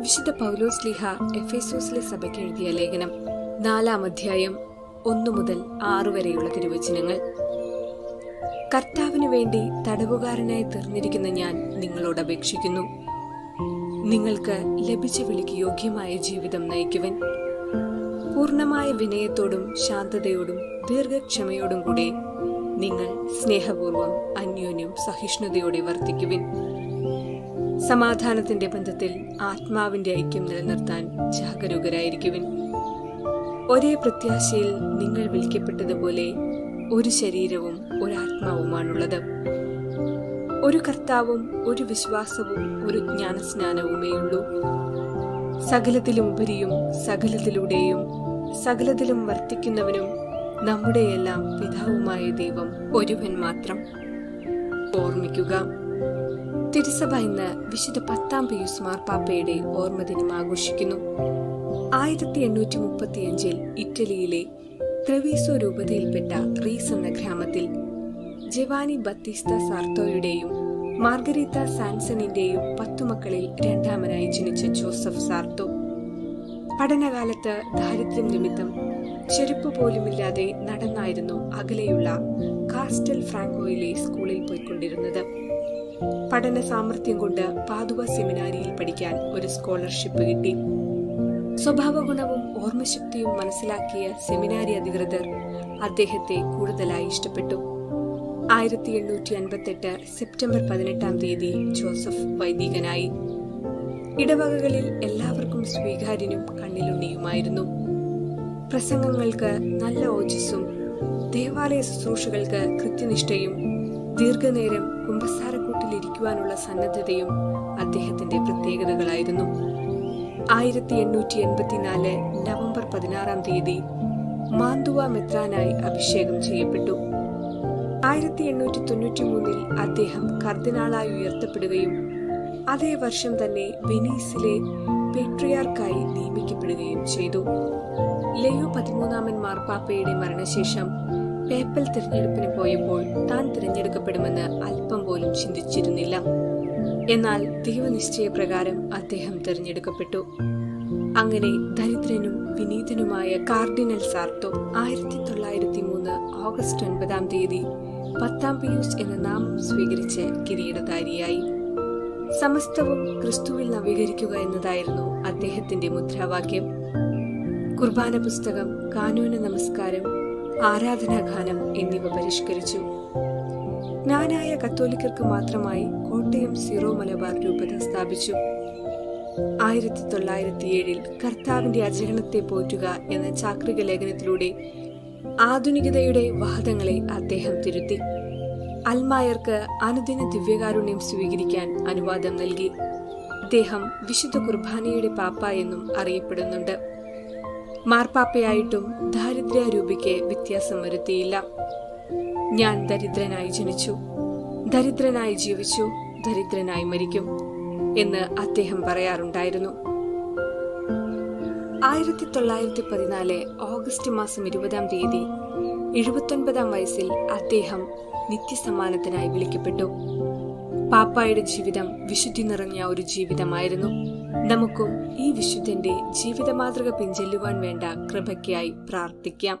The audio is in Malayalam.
വിശുദ്ധ പൗലോസ് ലിഹ എഫേസോസിലെ സഭയ്ക്ക് എഴുതിയ ലേഖനം. നാലാം അധ്യായം ഒന്നു മുതൽ ആറു വരെയുള്ള തിരുവചനങ്ങൾ. കർത്താവിനു വേണ്ടി തടവുകാരനായി തീർന്നിരിക്കുന്ന ഞാൻ നിങ്ങളോട് അപേക്ഷിക്കുന്നു. നിങ്ങൾക്ക് ലഭിച്ച വിളിക്ക് യോഗ്യമായ ജീവിതം നയിക്കുവൻ. പൂർണമായ വിനയത്തോടും ശാന്തതയോടും ദീർഘക്ഷമയോടും കൂടെ നിങ്ങൾ സ്നേഹപൂർവം അന്യോന്യം സഹിഷ്ണുതയോടെ വർത്തിക്കുവിൻ. സമാധാനത്തിന്റെ ബന്ധത്തിൽ ആത്മാവിന്റെ ഐക്യം നിലനിർത്താൻ ജാഗരൂകരായിരിക്കുവിൻ. ഒരേ പ്രത്യാശയിൽ നിങ്ങൾ വിളിക്കപ്പെട്ടതുപോലെ ഒരു ശരീരവും ഒരാത്മാവുമാണുള്ളത് ഒരു കർത്താവും ഒരു വിശ്വാസവും ഒരു ജ്ഞാനസ്നാനവുമേയുള്ളൂ. സകലത്തിലും ഉപരിയും സകലത്തിലൂടെയും സകലത്തിലും വർത്തിക്കുന്നവനും നമ്മുടെയെല്ലാം പിതാവുമായ ദൈവം ഒരുവൻ മാത്രം. ഓർമ്മിക്കുക തിരുസഭ ഇന്ന് വിശുദ്ധ പത്താം പിയൂസ് മാർപ്പാപ്പയുടെ ഓർമ്മദിനം ആഘോഷിക്കുന്നു. ആയിരത്തി എണ്ണൂറ്റി മുപ്പത്തിയഞ്ചിൽ ഇറ്റലിയിലെ ത്രവീസോ രൂപതയിൽപ്പെട്ട റീസ് എന്ന ഗ്രാമത്തിൽ ജവാനി ബത്തിസ്ത സാർത്തോയുടെയും മാർഗരീത്ത സാൻസണിന്റെയും പത്തു മക്കളിൽ രണ്ടാമനായി ജനിച്ച ജോസഫ് സാർത്തോ. പഠനകാലത്ത് ദാരിദ്ര്യം നിമിത്തം ചെരുപ്പ് പോലുമില്ലാതെ നടന്നായിരുന്നു അകലെയുള്ള കാസ്റ്റൽ ഫ്രാങ്കോയിലെ സ്കൂളിൽ പോയിക്കൊണ്ടിരുന്നത്. പഠന സാമർഥ്യം കൊണ്ട് പാതുവ സെമിനാരിയിൽ പഠിക്കാൻ ഒരു സ്കോളർഷിപ്പ് കിട്ടി. സ്വഭാവ ഗുണവും ഓർമ്മശക്തിയും മനസ്സിലാക്കിയ സെമിനാരി അധികൃതർ അദ്ദേഹത്തെ കൂടുതലായി ഇഷ്ടപ്പെട്ടു. ആയിരത്തി എണ്ണൂറ്റി അൻപത്തെട്ട് സെപ്റ്റംബർ പതിനെട്ടാം തീയതി ജോസഫ് വൈദികനായി. ഇടവകകളിൽ എല്ലാവർക്കും സ്വീകാര്യനും കണ്ണിലുണ്ണിയുമായിരുന്നു. പ്രസംഗങ്ങൾക്ക് നല്ല ഓജസ്സും ദേവാലയ ശുശ്രൂഷകൾക്ക് കൃത്യനിഷ്ഠയും ദീർഘനേരം കുമ്പസാരക്കൂട്ടിലിരിക്കുവാനുള്ള സന്നദ്ധതയും അദ്ദേഹത്തിന്റെ പ്രത്യേകതകളായിരുന്നു. ആയിരത്തി എണ്ണൂറ്റി എൺപത്തിനാല് നവംബർ പതിനാറാം തീയതി മാന്തുവ മെത്രാനായി അഭിഷേകം ചെയ്യപ്പെട്ടു. ആയിരത്തി എണ്ണൂറ്റി തൊണ്ണൂറ്റി മൂന്നിൽ അദ്ദേഹം കർദിനാളായി ഉയർത്തപ്പെടുകയും അതേ വർഷം തന്നെ വെനീസിലെ പേട്രിയാർക്കായി നിയമിക്കപ്പെടുകയും ചെയ്തു. ലയോ പതിമൂന്നാമൻ മാർപ്പാപ്പയുടെ മരണശേഷം പേപ്പൽ തിരഞ്ഞെടുപ്പിന് പോയപ്പോൾ താൻ തിരഞ്ഞെടുക്കപ്പെടുമെന്ന് അല്പം പോലും ചിന്തിച്ചിരുന്നില്ല. എന്നാൽ ദൈവനിശ്ചയപ്രകാരം അദ്ദേഹം തിരഞ്ഞെടുക്കപ്പെട്ടു. അങ്ങനെ ദരിദ്രനും വിനീതനുമായ കാർഡിനൽ സാർത്തോ ആയിരത്തി തൊള്ളായിരത്തി മൂന്ന് ഓഗസ്റ്റ് ഒൻപതാം തീയതി പത്താം പിയൂസ് എന്ന നാമം സ്വീകരിച്ച് കിരീടധാരിയായി. സമസ്തവും ക്രിസ്തുവിൽ നവീകരിക്കുക എന്നതായിരുന്നു അദ്ദേഹത്തിന്റെ മുദ്രാവാക്യം. കുർബാന പുസ്തകം കാനൂന നമസ്കാരം ആരാധനാഗാനം എന്നിവ പരിഷ്കരിച്ചു. ജ്ഞാനായ കത്തോലിക്കർക്ക് മാത്രമായി കോട്ടയം സിറോ മലബാർ രൂപത സ്ഥാപിച്ചു. ആയിരത്തി തൊള്ളായിരത്തി ഏഴിൽ കർത്താവിന്റെ അചരണത്തെ പോറ്റുക എന്ന ചാക്രിക ലേഖനത്തിലൂടെ ആധുനികതയുടെ വാദങ്ങളെ അദ്ദേഹം തിരുത്തി. അൽമായർക്ക് അനുദിന ദിവ്യകാരുണ്യം സ്വീകരിക്കാൻ അനുവാദം നൽകി. അദ്ദേഹം വിശുദ്ധ കുർബാനയുടെ പാപ്പ എന്നും അറിയപ്പെടുന്നുണ്ട്. മാർപ്പാപ്പയായിട്ടും ദാരിദ്ര്യാരൂപിക്ക് വ്യത്യാസം വരുത്തിയില്ല. ഞാൻ ദരിദ്രനായി ജനിച്ചു. ദരിദ്രനായി ജീവിച്ചു ദരിദ്രനായി മരിക്കും എന്ന് അദ്ദേഹം പറയാറുണ്ടായിരുന്നു. ആയിരത്തി തൊള്ളായിരത്തി പതിനാല് ഓഗസ്റ്റ് മാസം ഇരുപതാം തീയതി എഴുപത്തൊൻപതാം വയസ്സിൽ അദ്ദേഹം നിത്യസമ്മാനത്തിനായി വിളിക്കപ്പെട്ടു. പാപ്പായുടെ ജീവിതം വിശുദ്ധി നിറഞ്ഞ ഒരു ജീവിതമായിരുന്നു. നമുക്കും ഈ വിശുദ്ധന്റെ ജീവിത മാതൃക പിഞ്ചെല്ലുവാൻ വേണ്ട കൃപയ്ക്കായി പ്രാർത്ഥിക്കാം.